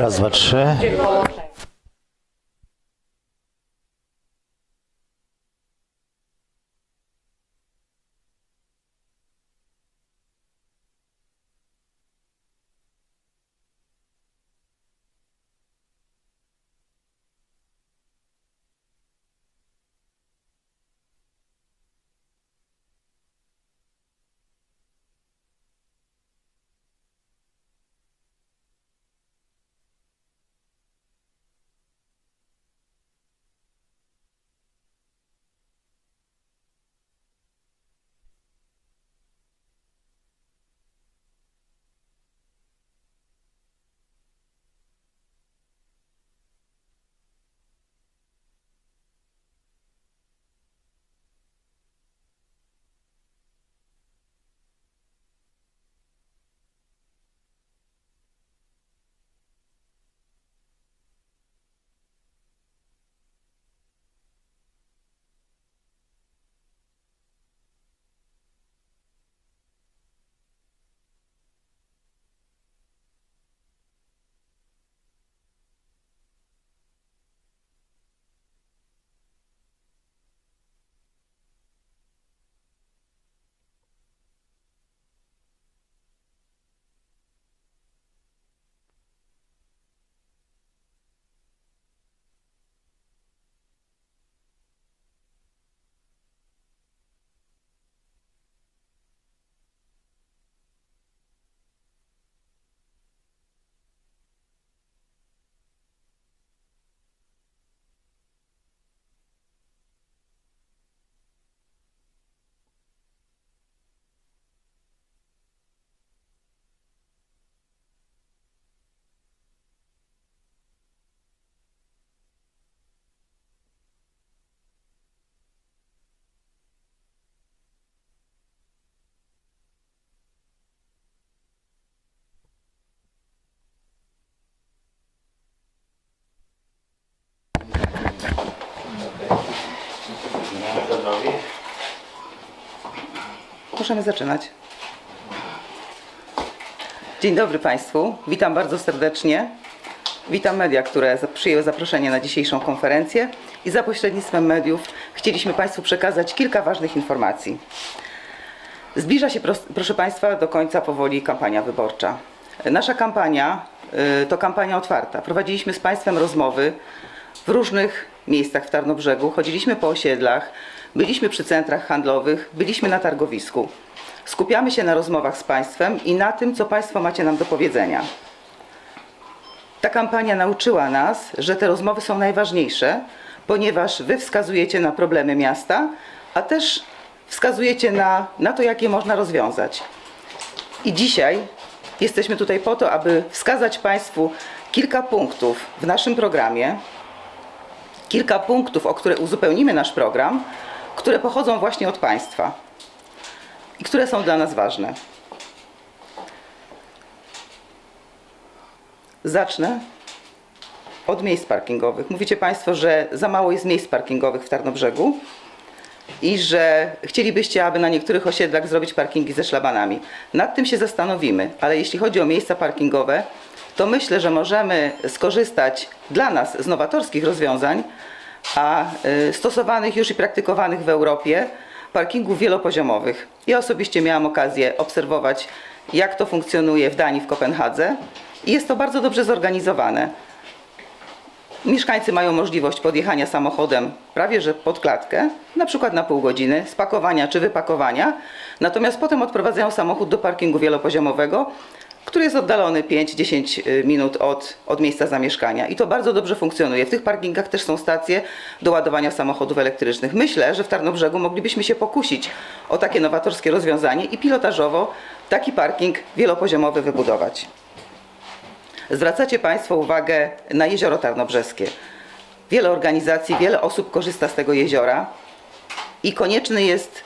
Raz, dwa, trzy. Możemy zaczynać. Dzień dobry Państwu. Witam bardzo serdecznie. Witam media, które przyjęły zaproszenie na dzisiejszą konferencję i za pośrednictwem mediów chcieliśmy Państwu przekazać kilka ważnych informacji. Zbliża się, pros- proszę Państwa, do końca powoli kampania wyborcza. Nasza kampania y, to kampania otwarta. Prowadziliśmy z Państwem rozmowy w różnych miejscach w Tarnobrzegu, chodziliśmy po osiedlach, byliśmy przy centrach handlowych, byliśmy na targowisku. Skupiamy się na rozmowach z Państwem i na tym, co Państwo macie nam do powiedzenia. Ta kampania nauczyła nas, że te rozmowy są najważniejsze, ponieważ Wy wskazujecie na problemy miasta, a też wskazujecie na, na to, jak je można rozwiązać. I dzisiaj jesteśmy tutaj po to, aby wskazać Państwu kilka punktów w naszym programie, kilka punktów, o które uzupełnimy nasz program, które pochodzą właśnie od Państwa i które są dla nas ważne. Zacznę od miejsc parkingowych. Mówicie Państwo, że za mało jest miejsc parkingowych w Tarnobrzegu i że chcielibyście, aby na niektórych osiedlach zrobić parkingi ze szlabanami. Nad tym się zastanowimy, ale jeśli chodzi o miejsca parkingowe, to myślę, że możemy skorzystać dla nas z nowatorskich rozwiązań, a y, stosowanych już i praktykowanych w Europie parkingów wielopoziomowych. Ja osobiście miałam okazję obserwować, jak to funkcjonuje w Danii, w Kopenhadze i jest to bardzo dobrze zorganizowane. Mieszkańcy mają możliwość podjechania samochodem prawie że pod klatkę, na przykład na pół godziny, spakowania czy wypakowania, natomiast potem odprowadzają samochód do parkingu wielopoziomowego, który jest oddalony 5-10 minut od, od miejsca zamieszkania. I to bardzo dobrze funkcjonuje. W tych parkingach też są stacje do ładowania samochodów elektrycznych. Myślę, że w Tarnobrzegu moglibyśmy się pokusić o takie nowatorskie rozwiązanie i pilotażowo taki parking wielopoziomowy wybudować. Zwracacie Państwo uwagę na jezioro Tarnobrzeskie. Wiele organizacji, wiele osób korzysta z tego jeziora i konieczny jest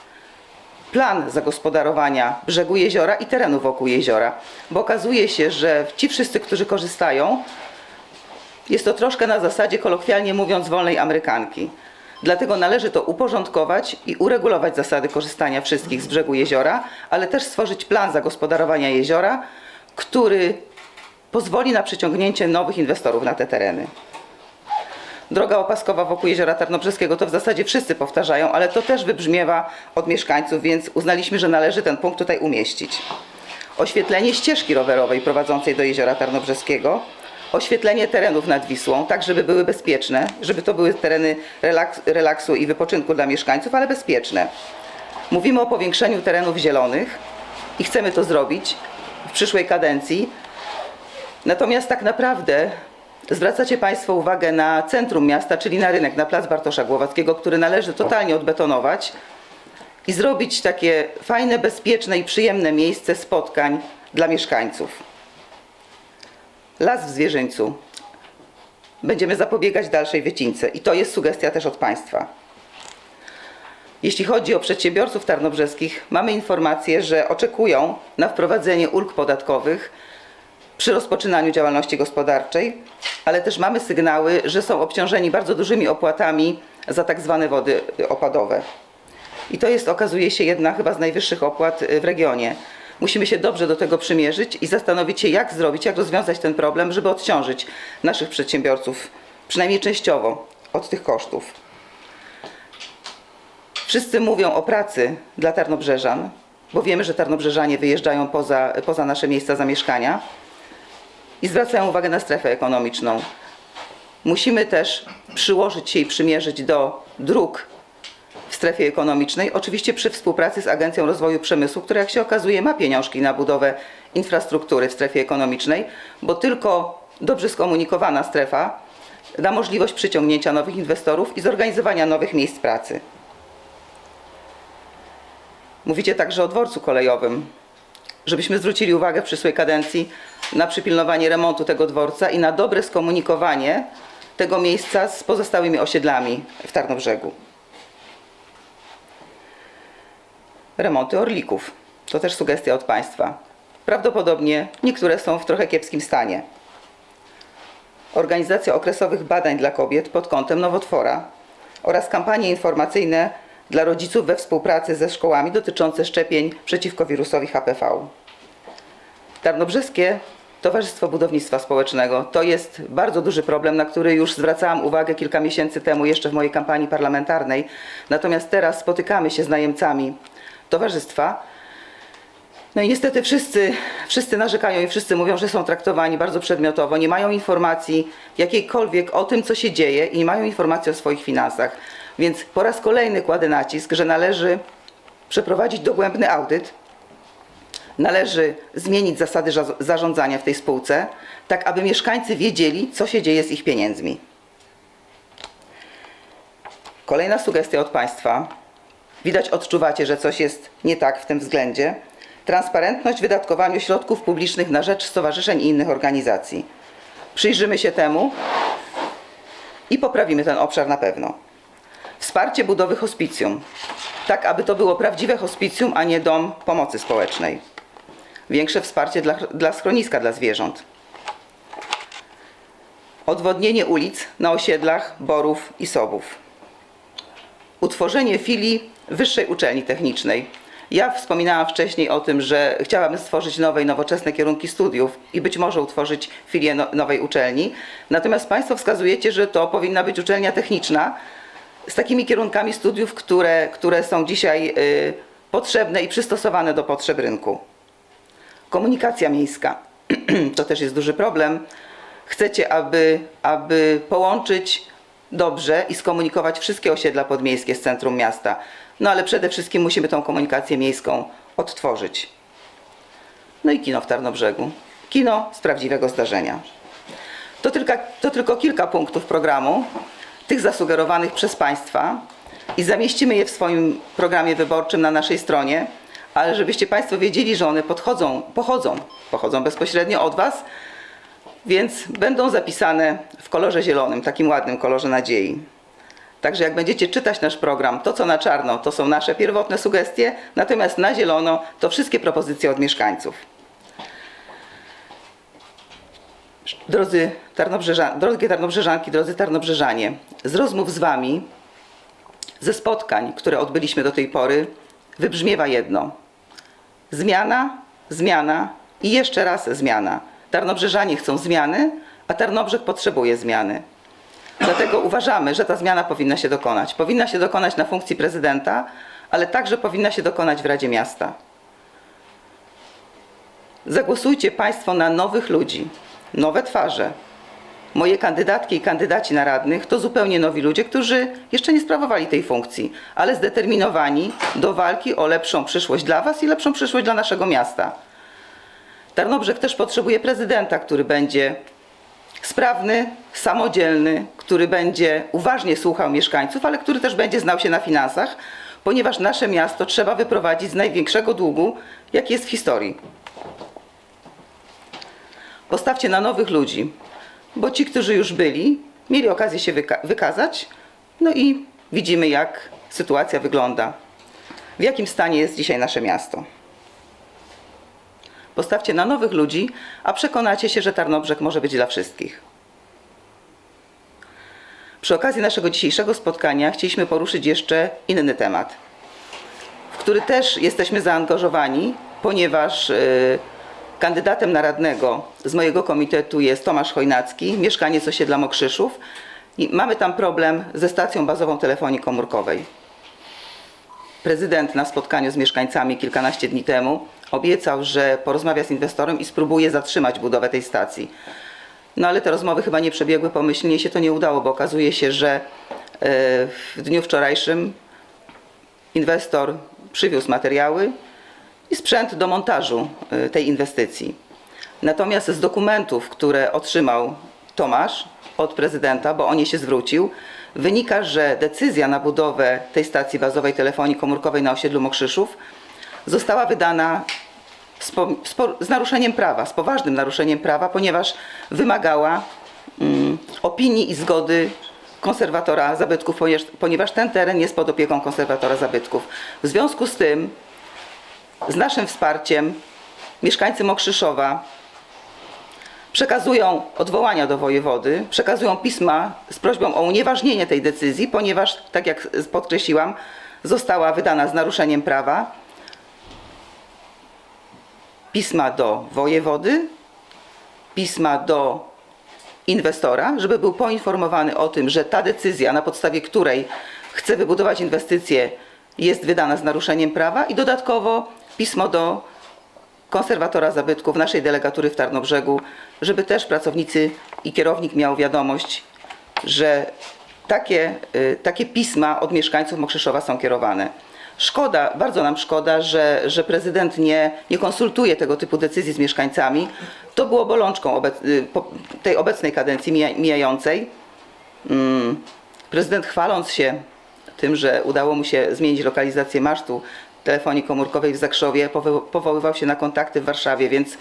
plan zagospodarowania brzegu jeziora i terenu wokół jeziora, bo okazuje się, że ci wszyscy, którzy korzystają, jest to troszkę na zasadzie, kolokwialnie mówiąc, wolnej Amerykanki. Dlatego należy to uporządkować i uregulować zasady korzystania wszystkich z brzegu jeziora, ale też stworzyć plan zagospodarowania jeziora, który pozwoli na przyciągnięcie nowych inwestorów na te tereny. Droga opaskowa wokół jeziora Tarnobrzeskiego to w zasadzie wszyscy powtarzają, ale to też wybrzmiewa od mieszkańców, więc uznaliśmy, że należy ten punkt tutaj umieścić. Oświetlenie ścieżki rowerowej prowadzącej do jeziora Tarnobrzeskiego, oświetlenie terenów nad Wisłą, tak żeby były bezpieczne, żeby to były tereny relaks, relaksu i wypoczynku dla mieszkańców, ale bezpieczne. Mówimy o powiększeniu terenów zielonych i chcemy to zrobić w przyszłej kadencji. Natomiast tak naprawdę zwracacie Państwo uwagę na centrum miasta, czyli na rynek, na plac Bartosza Głowackiego, który należy totalnie odbetonować i zrobić takie fajne, bezpieczne i przyjemne miejsce spotkań dla mieszkańców. Las w Zwierzyńcu. Będziemy zapobiegać dalszej wycince i to jest sugestia też od Państwa. Jeśli chodzi o przedsiębiorców tarnobrzeskich, mamy informację, że oczekują na wprowadzenie ulg podatkowych przy rozpoczynaniu działalności gospodarczej, ale też mamy sygnały, że są obciążeni bardzo dużymi opłatami za tak zwane wody opadowe. I to jest, okazuje się, jedna chyba z najwyższych opłat y, w regionie. Musimy się dobrze do tego przymierzyć i zastanowić się, jak zrobić, jak rozwiązać ten problem, żeby odciążyć naszych przedsiębiorców, przynajmniej częściowo, od tych kosztów. Wszyscy mówią o pracy dla Tarnobrzeżan, bo wiemy, że Tarnobrzeżanie wyjeżdżają poza, poza nasze miejsca zamieszkania i zwracają uwagę na strefę ekonomiczną. Musimy też przyłożyć się i przymierzyć do dróg w strefie ekonomicznej, oczywiście przy współpracy z Agencją Rozwoju Przemysłu, która jak się okazuje ma pieniążki na budowę infrastruktury w strefie ekonomicznej, bo tylko dobrze skomunikowana strefa da możliwość przyciągnięcia nowych inwestorów i zorganizowania nowych miejsc pracy. Mówicie także o dworcu kolejowym, żebyśmy zwrócili uwagę w przyszłej kadencji na przypilnowanie remontu tego dworca i na dobre skomunikowanie tego miejsca z pozostałymi osiedlami w Tarnobrzegu. Remonty orlików. To też sugestia od Państwa. Prawdopodobnie niektóre są w trochę kiepskim stanie. Organizacja okresowych badań dla kobiet pod kątem nowotwora oraz kampanie informacyjne dla rodziców we współpracy ze szkołami dotyczące szczepień przeciwko wirusowi HPV. Tarnobrzeskie Towarzystwo Budownictwa Społecznego to jest bardzo duży problem, na który już zwracałam uwagę kilka miesięcy temu, jeszcze w mojej kampanii parlamentarnej. Natomiast teraz spotykamy się z najemcami towarzystwa. No i niestety wszyscy, wszyscy narzekają i wszyscy mówią, że są traktowani bardzo przedmiotowo, nie mają informacji jakiejkolwiek o tym, co się dzieje i nie mają informacji o swoich finansach. Więc po raz kolejny kładę nacisk, że należy przeprowadzić dogłębny audyt, należy zmienić zasady za- zarządzania w tej spółce, tak aby mieszkańcy wiedzieli, co się dzieje z ich pieniędzmi. Kolejna sugestia od Państwa. Widać, odczuwacie, że coś jest nie tak w tym względzie. Transparentność w wydatkowaniu środków publicznych na rzecz stowarzyszeń i innych organizacji. Przyjrzymy się temu i poprawimy ten obszar na pewno. Wsparcie budowy hospicjum, tak aby to było prawdziwe hospicjum, a nie dom pomocy społecznej. Większe wsparcie dla, dla schroniska dla zwierząt. Odwodnienie ulic na osiedlach Borów i Sobów. Utworzenie filii Wyższej Uczelni Technicznej. Ja wspominałam wcześniej o tym, że chciałabym stworzyć nowe i nowoczesne kierunki studiów i być może utworzyć filię no, nowej uczelni. Natomiast Państwo wskazujecie, że to powinna być uczelnia techniczna z takimi kierunkami studiów, które, które są dzisiaj y, potrzebne i przystosowane do potrzeb rynku. Komunikacja miejska to też jest duży problem. Chcecie, aby, aby połączyć dobrze i skomunikować wszystkie osiedla podmiejskie z centrum miasta. No ale przede wszystkim musimy tą komunikację miejską odtworzyć. No i kino w Tarnobrzegu. Kino z prawdziwego zdarzenia. To tylko, to tylko kilka punktów programu, tych zasugerowanych przez Państwa i zamieścimy je w swoim programie wyborczym na naszej stronie, ale żebyście Państwo wiedzieli, że one podchodzą, pochodzą, pochodzą bezpośrednio od Was, więc będą zapisane w kolorze zielonym, takim ładnym kolorze nadziei. Także jak będziecie czytać nasz program, to co na czarno to są nasze pierwotne sugestie, natomiast na zielono to wszystkie propozycje od mieszkańców. Drodzy Tarnobrzeżan, drogie Tarnobrzeżanki, drodzy Tarnobrzeżanie, z rozmów z Wami, ze spotkań, które odbyliśmy do tej pory, wybrzmiewa jedno. Zmiana, zmiana i jeszcze raz zmiana. Tarnobrzeżanie chcą zmiany, a Tarnobrzeg potrzebuje zmiany. Dlatego uważamy, że ta zmiana powinna się dokonać. Powinna się dokonać na funkcji prezydenta, ale także powinna się dokonać w Radzie Miasta. Zagłosujcie Państwo na nowych ludzi, nowe twarze. Moje kandydatki i kandydaci na radnych to zupełnie nowi ludzie, którzy jeszcze nie sprawowali tej funkcji, ale zdeterminowani do walki o lepszą przyszłość dla Was i lepszą przyszłość dla naszego miasta. Tarnobrzeg też potrzebuje prezydenta, który będzie sprawny, samodzielny, który będzie uważnie słuchał mieszkańców, ale który też będzie znał się na finansach, ponieważ nasze miasto trzeba wyprowadzić z największego długu, jaki jest w historii. Postawcie na nowych ludzi, bo ci, którzy już byli, mieli okazję się wyka- wykazać, no i widzimy, jak sytuacja wygląda, w jakim stanie jest dzisiaj nasze miasto. Postawcie na nowych ludzi, a przekonacie się, że Tarnobrzeg może być dla wszystkich. Przy okazji naszego dzisiejszego spotkania chcieliśmy poruszyć jeszcze inny temat, w który też jesteśmy zaangażowani, ponieważ y, kandydatem na radnego z mojego komitetu jest Tomasz Chojnacki, mieszkaniec osiedla Mokrzyszów. I mamy tam problem ze stacją bazową telefonii komórkowej. Prezydent na spotkaniu z mieszkańcami kilkanaście dni temu obiecał, że porozmawia z inwestorem i spróbuje zatrzymać budowę tej stacji. No ale te rozmowy chyba nie przebiegły pomyślnie, się to nie udało, bo okazuje się, że e, w dniu wczorajszym inwestor przywiózł materiały i sprzęt do montażu e, tej inwestycji. Natomiast z dokumentów, które otrzymał Tomasz od prezydenta, bo o nie się zwrócił, wynika, że decyzja na budowę tej stacji bazowej telefonii komórkowej na osiedlu Mokrzyszów została wydana z, po, z, po, z naruszeniem prawa, z poważnym naruszeniem prawa, ponieważ wymagała mm, opinii i zgody konserwatora zabytków, ponieważ, ponieważ ten teren jest pod opieką konserwatora zabytków. W związku z tym, z naszym wsparciem, mieszkańcy Mokrzyszowa przekazują odwołania do wojewody, przekazują pisma z prośbą o unieważnienie tej decyzji, ponieważ, tak jak podkreśliłam, została wydana z naruszeniem prawa. Pisma do wojewody, pisma do inwestora, żeby był poinformowany o tym, że ta decyzja, na podstawie której chce wybudować inwestycję, jest wydana z naruszeniem prawa. I dodatkowo pismo do konserwatora zabytków naszej delegatury w Tarnobrzegu, żeby też pracownicy i kierownik miał wiadomość, że takie, y, takie pisma od mieszkańców Mokrzyszowa są kierowane. Szkoda, bardzo nam szkoda, że, że prezydent nie, nie konsultuje tego typu decyzji z mieszkańcami. To było bolączką obec, y, tej obecnej kadencji mija- mijającej. Mm, Prezydent chwaląc się tym, że udało mu się zmienić lokalizację masztu telefonii komórkowej w Zakrzowie, powo- powoływał się na kontakty w Warszawie, więc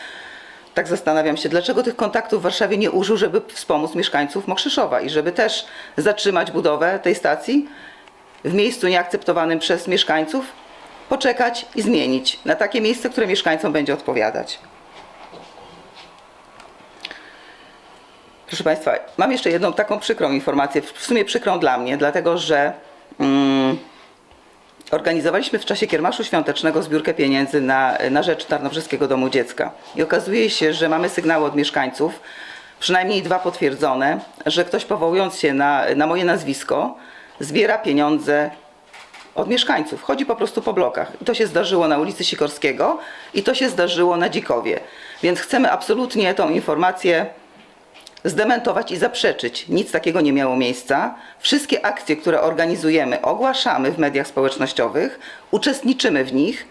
tak zastanawiam się, dlaczego tych kontaktów w Warszawie nie użył, żeby wspomóc mieszkańców Mokrzyszowa i żeby też zatrzymać budowę tej stacji w miejscu nieakceptowanym przez mieszkańców, poczekać i zmienić na takie miejsce, które mieszkańcom będzie odpowiadać. Proszę Państwa, mam jeszcze jedną taką przykrą informację, w sumie przykrą dla mnie, dlatego że mm, organizowaliśmy w czasie kiermaszu świątecznego zbiórkę pieniędzy na, na rzecz Tarnobrzeskiego Domu Dziecka. I okazuje się, że mamy sygnały od mieszkańców, przynajmniej dwa potwierdzone, że ktoś powołując się na, na moje nazwisko, zbiera pieniądze od mieszkańców. Chodzi po prostu po blokach. I to się zdarzyło na ulicy Sikorskiego i to się zdarzyło na Dzikowie. Więc chcemy absolutnie tą informację zdementować i zaprzeczyć. Nic takiego nie miało miejsca. Wszystkie akcje, które organizujemy, ogłaszamy w mediach społecznościowych, uczestniczymy w nich.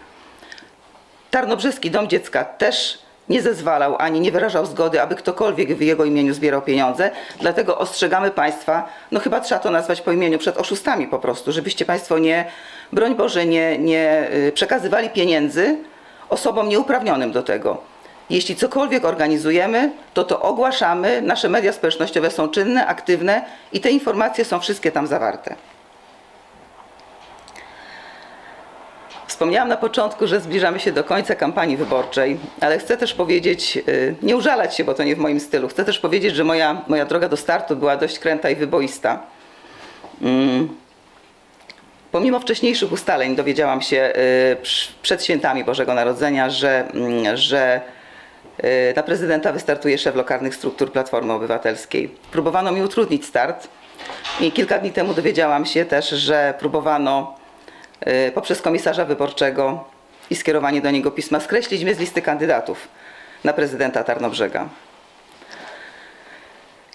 Tarnobrzeski Dom Dziecka też nie zezwalał ani nie wyrażał zgody, aby ktokolwiek w jego imieniu zbierał pieniądze. Dlatego ostrzegamy Państwa, no chyba trzeba to nazwać po imieniu, przed oszustami po prostu, żebyście Państwo nie, broń Boże, nie, nie y, przekazywali pieniędzy osobom nieuprawnionym do tego. Jeśli cokolwiek organizujemy, to to ogłaszamy, nasze media społecznościowe są czynne, aktywne i te informacje są wszystkie tam zawarte. Wspomniałam na początku, że zbliżamy się do końca kampanii wyborczej, ale chcę też powiedzieć, y, nie użalać się, bo to nie w moim stylu, chcę też powiedzieć, że moja, moja droga do startu była dość kręta i wyboista. Mm. Pomimo wcześniejszych ustaleń dowiedziałam się y, przed świętami Bożego Narodzenia, że, mm, że Na prezydenta wystartuje szef lokalnych struktur Platformy Obywatelskiej. Próbowano mi utrudnić start i kilka dni temu dowiedziałam się też, że próbowano e, poprzez komisarza wyborczego i skierowanie do niego pisma skreślić mnie z listy kandydatów na prezydenta Tarnobrzega.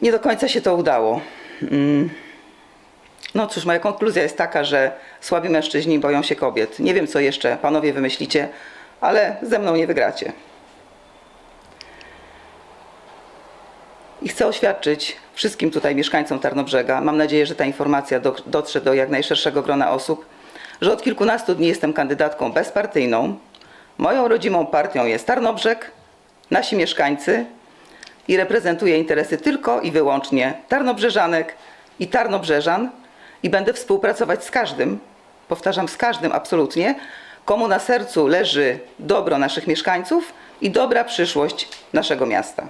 Nie do końca się to udało. Mm. No cóż, moja konkluzja jest taka, że słabi mężczyźni boją się kobiet. Nie wiem, co jeszcze panowie wymyślicie, ale ze mną nie wygracie. I chcę oświadczyć wszystkim tutaj mieszkańcom Tarnobrzega, mam nadzieję, że ta informacja do, dotrze do jak najszerszego grona osób, że od kilkunastu dni jestem kandydatką bezpartyjną. Moją rodzimą partią jest Tarnobrzeg, nasi mieszkańcy i reprezentuję interesy tylko i wyłącznie Tarnobrzeżanek i Tarnobrzeżan i będę współpracować z każdym, powtarzam, z każdym absolutnie, komu na sercu leży dobro naszych mieszkańców i dobra przyszłość naszego miasta.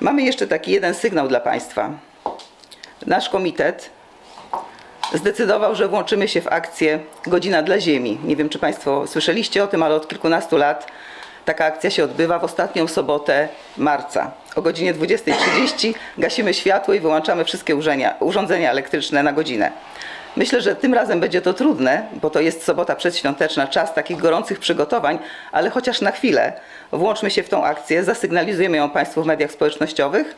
Mamy jeszcze taki jeden sygnał dla Państwa. Nasz komitet zdecydował, że włączymy się w akcję Godzina dla Ziemi. Nie wiem, czy Państwo słyszeliście o tym, ale od kilkunastu lat taka akcja się odbywa w ostatnią sobotę marca. O godzinie 20.30 gasimy światło i wyłączamy wszystkie urzędzenia, urządzenia elektryczne na godzinę. Myślę, że tym razem będzie to trudne, bo to jest sobota przedświąteczna, czas takich gorących przygotowań, ale chociaż na chwilę włączmy się w tą akcję, zasygnalizujemy ją Państwu w mediach społecznościowych,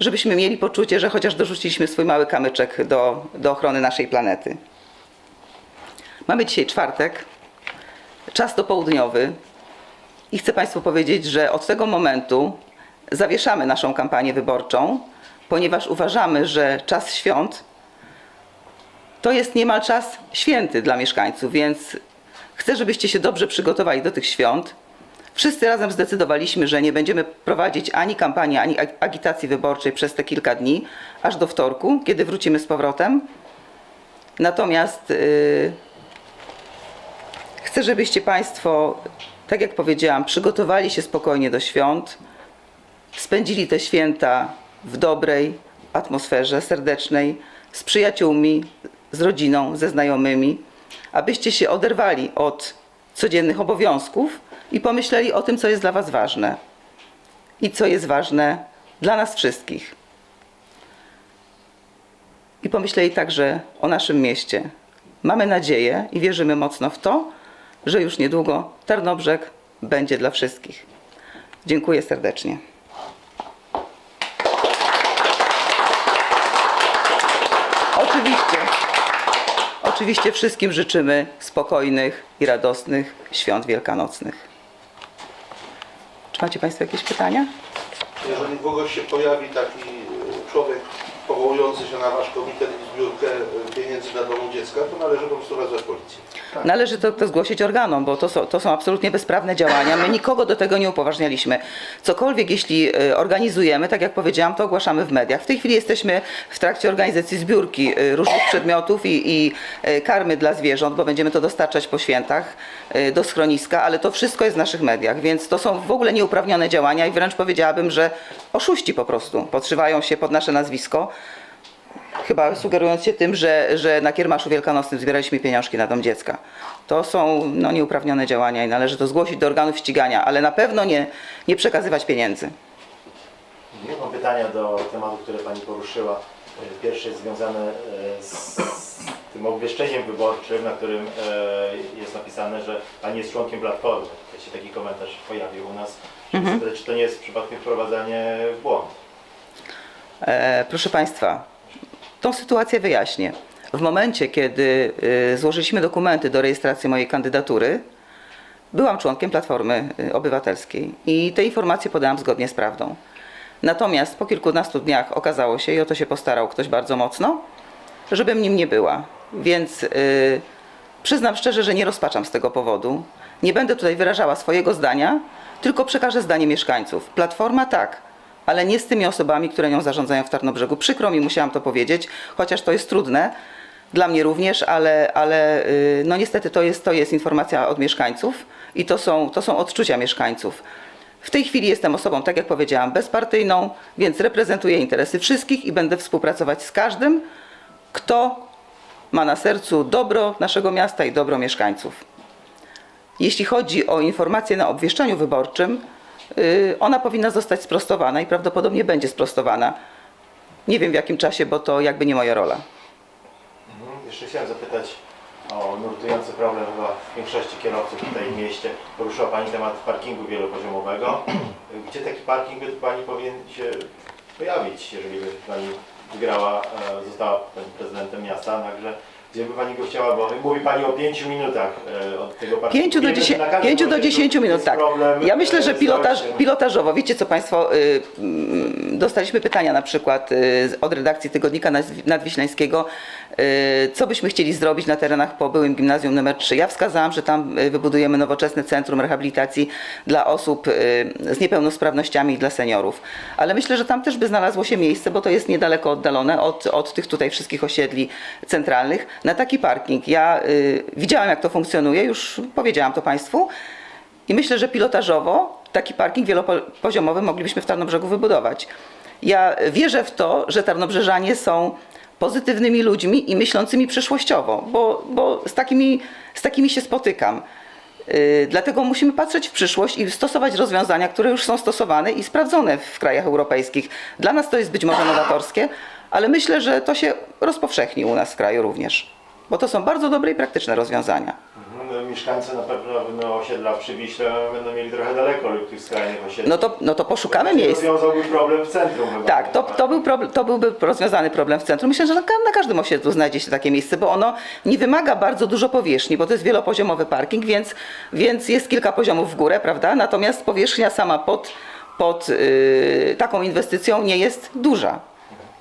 żebyśmy mieli poczucie, że chociaż dorzuciliśmy swój mały kamyczek do, do ochrony naszej planety. Mamy dzisiaj czwartek, czas dopołudniowy i chcę Państwu powiedzieć, że od tego momentu zawieszamy naszą kampanię wyborczą, ponieważ uważamy, że czas świąt to jest niemal czas święty dla mieszkańców, więc chcę, żebyście się dobrze przygotowali do tych świąt. Wszyscy razem zdecydowaliśmy, że nie będziemy prowadzić ani kampanii, ani ag- agitacji wyborczej przez te kilka dni, aż do wtorku, kiedy wrócimy z powrotem. Natomiast yy, chcę, żebyście Państwo, tak jak powiedziałam, przygotowali się spokojnie do świąt, spędzili te święta w dobrej atmosferze serdecznej, z przyjaciółmi, z rodziną, ze znajomymi, abyście się oderwali od codziennych obowiązków i pomyśleli o tym, co jest dla Was ważne i co jest ważne dla nas wszystkich. I pomyśleli także o naszym mieście. Mamy nadzieję i wierzymy mocno w to, że już niedługo Tarnobrzeg będzie dla wszystkich. Dziękuję serdecznie. Oczywiście, oczywiście wszystkim życzymy spokojnych i radosnych świąt wielkanocnych. Czy macie Państwo jakieś pytania? Jeżeli kogoś się pojawi taki e, człowiek powołujący się na wasz komitet zbiórkę e, pieniędzy domu dziecka, to należy po prostu wezwać policję. Należy to, to zgłosić organom, bo to są, to są absolutnie bezprawne działania. My nikogo do tego nie upoważnialiśmy. Cokolwiek, jeśli y, organizujemy, tak jak powiedziałam, to ogłaszamy w mediach. W tej chwili jesteśmy w trakcie organizacji zbiórki y, różnych przedmiotów i, i karmy dla zwierząt, bo będziemy to dostarczać po świętach do schroniska, ale to wszystko jest w naszych mediach, więc to są w ogóle nieuprawnione działania i wręcz powiedziałabym, że oszuści po prostu podszywają się pod nasze nazwisko. Chyba sugerując się tym, że, że na kiermaszu wielkanocnym zbieraliśmy pieniążki na dom dziecka. To są no, nieuprawnione działania i należy to zgłosić do organów ścigania, ale na pewno nie, nie przekazywać pieniędzy. Mam pytania do tematu, które Pani poruszyła. Pierwsze jest związane e, z tym obwieszczeniem wyborczym, na którym e, jest napisane, że Pani jest członkiem Platformy. Tutaj się taki komentarz pojawił u nas. Mhm. Czy to nie jest przypadkiem wprowadzanie w błąd? E, proszę Państwa, tą sytuację wyjaśnię. W momencie, kiedy y, złożyliśmy dokumenty do rejestracji mojej kandydatury, byłam członkiem Platformy y, Obywatelskiej i te informacje podałam zgodnie z prawdą. Natomiast po kilkunastu dniach okazało się, i o to się postarał ktoś bardzo mocno, żebym nim nie była. Więc y, przyznam szczerze, że nie rozpaczam z tego powodu. Nie będę tutaj wyrażała swojego zdania, tylko przekażę zdanie mieszkańców. Platforma tak, ale nie z tymi osobami, które nią zarządzają w Tarnobrzegu. Przykro mi, musiałam to powiedzieć, chociaż to jest trudne. Dla mnie również, ale, ale y, no niestety to jest, to jest informacja od mieszkańców i to są, to są odczucia mieszkańców. W tej chwili jestem osobą, tak jak powiedziałam, bezpartyjną, więc reprezentuję interesy wszystkich i będę współpracować z każdym, kto ma na sercu dobro naszego miasta i dobro mieszkańców. jeśli chodzi o informację na obwieszczeniu wyborczym, ona powinna zostać sprostowana i prawdopodobnie będzie sprostowana. Nie wiem w jakim czasie, bo to jakby nie moja rola. Mhm. Jeszcze chciałem zapytać o nurtujący problem chyba w większości kierowców tutaj w mieście. Poruszyła Pani temat parkingu wielopoziomowego. Gdzie taki parking by Pani powinien się pojawić, jeżeli by Pani wygrała, e, została Pani prezydentem miasta, także gdzie by Pani go chciała, bo mówi Pani o 5 minutach e, od tego parkingu. 5 do, Wiemy, że 10, na każdym 5 do osiedlu 10 minut, jest tak. problem, Ja myślę, e, że z pilotaż, dojściem. pilotażowo, wiecie co Państwo, y, mm, dostaliśmy pytania na przykład y, z- od redakcji Tygodnika Nad- Nadwiślańskiego, co byśmy chcieli zrobić na terenach po byłym gimnazjum nr 3. Ja wskazałam, że tam y, wybudujemy nowoczesne centrum rehabilitacji dla osób y, z niepełnosprawnościami i dla seniorów. Ale myślę, że tam też by znalazło się miejsce, bo to jest niedaleko oddalone od, od tych tutaj wszystkich osiedli centralnych, na taki parking. Ja y, widziałam, jak to funkcjonuje, już powiedziałam to Państwu. I myślę, że pilotażowo taki parking wielopoziomowy moglibyśmy w Tarnobrzegu wybudować. Ja wierzę w to, że Tarnobrzeżanie są pozytywnymi ludźmi i myślącymi przyszłościowo, bo, bo z, takimi, z takimi się spotykam. Yy, Dlatego musimy patrzeć w przyszłość i stosować rozwiązania, które już są stosowane i sprawdzone w krajach europejskich. Dla nas to jest być może nowatorskie, ale myślę, że to się rozpowszechni u nas w kraju również, bo to są bardzo dobre i praktyczne rozwiązania. No, Mieszkańcy na pewno osiedla przy Wiśle będą mieli trochę daleko lub tych skrajnych osiedli. No to, no to poszukamy To miejsc. rozwiązałby problem w centrum chyba. Tak, to, to, był problem, to byłby rozwiązany problem w centrum. Myślę, że na, ka- na każdym osiedlu znajdzie się takie miejsce, bo ono nie wymaga bardzo dużo powierzchni, bo to jest wielopoziomowy parking, więc, więc jest kilka poziomów w górę, prawda? Natomiast powierzchnia sama pod, pod yy, taką inwestycją nie jest duża.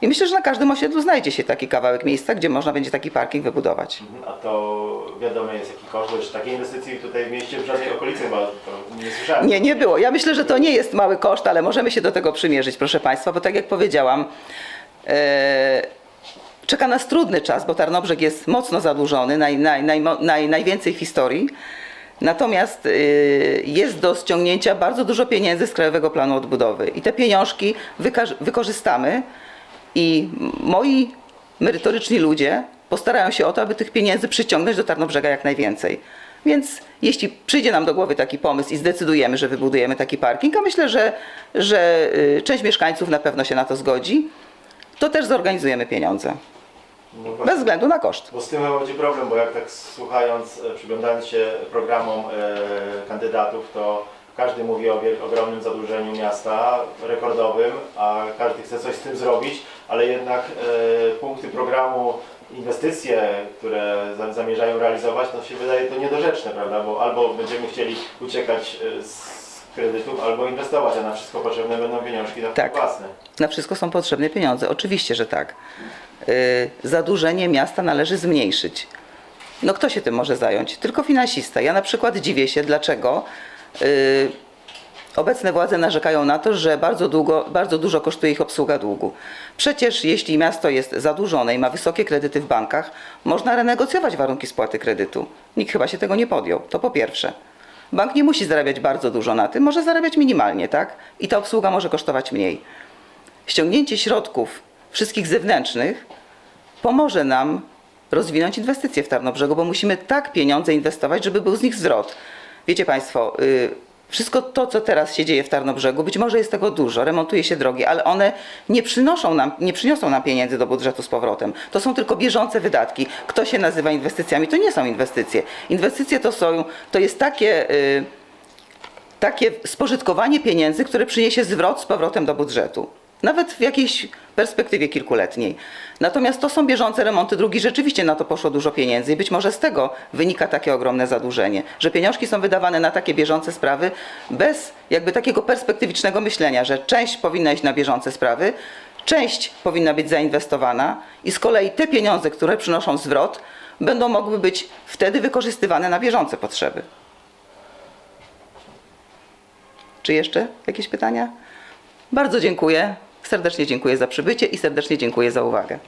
I myślę, że na każdym osiedlu znajdzie się taki kawałek miejsca, gdzie można będzie taki parking wybudować. Mhm, A to wiadomo jest jaki koszt, już takiej inwestycji tutaj w mieście w żadnej okolicy chyba to nie słyszałem. Nie, nie było. Ja myślę, że to nie jest mały koszt, ale możemy się do tego przymierzyć, proszę Państwa, bo tak jak powiedziałam, e, czeka nas trudny czas, bo Tarnobrzeg jest mocno zadłużony, naj, naj, naj, naj, najwięcej w historii. Natomiast y, jest do ściągnięcia bardzo dużo pieniędzy z Krajowego Planu Odbudowy i te pieniążki wykorzystamy i moi merytoryczni ludzie postarają się o to, aby tych pieniędzy przyciągnąć do Tarnobrzega jak najwięcej. Więc jeśli przyjdzie nam do głowy taki pomysł i zdecydujemy, że wybudujemy taki parking, a myślę, że, że y, część mieszkańców na pewno się na to zgodzi, to też zorganizujemy pieniądze. No właśnie, Bez względu na koszt. Bo z tym chyba będzie problem, bo jak tak słuchając, e, przyglądając się programom e, kandydatów, to każdy mówi o ogromnym zadłużeniu miasta, rekordowym, a każdy chce coś z tym zrobić, ale jednak e, punkty programu, inwestycje, które za- zamierzają realizować, to się wydaje to niedorzeczne, prawda? Bo albo będziemy chcieli uciekać e, z kredytów, albo inwestować, a na wszystko potrzebne będą pieniążki na Tak. własne. Na wszystko są potrzebne pieniądze. Oczywiście, że tak. Y, Zadłużenie miasta należy zmniejszyć. No kto się tym może zająć? Tylko finansista. Ja na przykład dziwię się, dlaczego obecne władze narzekają na to, że bardzo, długo, bardzo dużo kosztuje ich obsługa długu. Przecież jeśli miasto jest zadłużone i ma wysokie kredyty w bankach, można renegocjować warunki spłaty kredytu. Nikt chyba się tego nie podjął. To po pierwsze. Bank nie musi zarabiać bardzo dużo na tym, może zarabiać minimalnie, tak? I ta obsługa może kosztować mniej ściągnięcie środków wszystkich zewnętrznych pomoże nam rozwinąć inwestycje w Tarnobrzegu, bo musimy tak pieniądze inwestować, żeby był z nich zwrot. Wiecie Państwo, y, wszystko to, co teraz się dzieje w Tarnobrzegu, być może jest tego dużo, remontuje się drogi, ale one nie przynoszą nam, nie przyniosą nam pieniędzy do budżetu z powrotem. To są tylko bieżące wydatki. Kto się nazywa inwestycjami? To nie są inwestycje. Inwestycje to są, to jest takie... y, takie spożytkowanie pieniędzy, które przyniesie zwrot z powrotem do budżetu. Nawet w jakiejś perspektywie kilkuletniej. Natomiast to są bieżące remonty dróg i rzeczywiście na to poszło dużo pieniędzy i być może z tego wynika takie ogromne zadłużenie, że pieniążki są wydawane na takie bieżące sprawy bez jakby takiego perspektywicznego myślenia, że część powinna iść na bieżące sprawy, część powinna być zainwestowana i z kolei te pieniądze, które przynoszą zwrot, będą mogły być wtedy wykorzystywane na bieżące potrzeby. Czy jeszcze jakieś pytania? Bardzo dziękuję. Serdecznie dziękuję za przybycie i serdecznie dziękuję za uwagę.